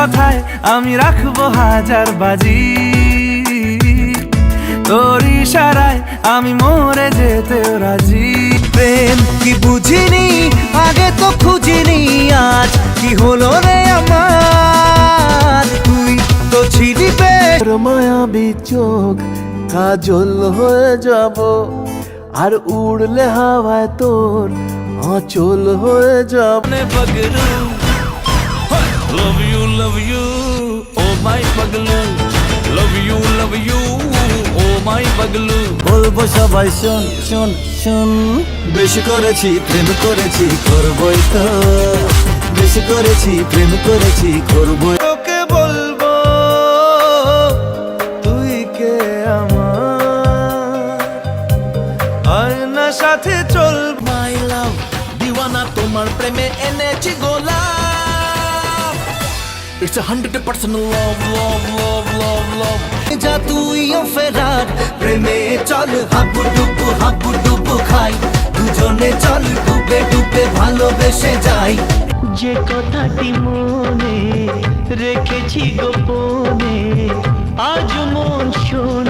কথায় আমি রাখব হাজার বাজি। তোর ইশারায় আমি মরে রাজি। প্রেম কি বুঝিনি? আগে তো খুঁজিনি, আজ কি হলো রে আমার? তুই তো ছিলি চোখ কাজল হয়ে যাব। আর উড়লে হাওয়ায় তোর অচল হয়ে যাব। Love you, love you, oh my paglu. Love you, love you, oh my paglu. বলব সবাই শোন শোন শোন। বেশি করেছি প্রেম করেছি করবই তো। বেশি করেছি প্রেম করেছি করবই। তোকে বলব তুই কে আমার? আয়না সাথে চল। মাই লাভ দিওয়ানা তোমার প্রেমে এনেছি গোলা it's a hundred percent love love love love love যা তুইও ফেরার প্রেমে চল হাবু ডুবু হাবু ডুবু খাই দুজনে চল ডুবে ডুবে ভালোবেসে যাই যে কথাটি মনে রেখেছি গোপনে আজ মন চায়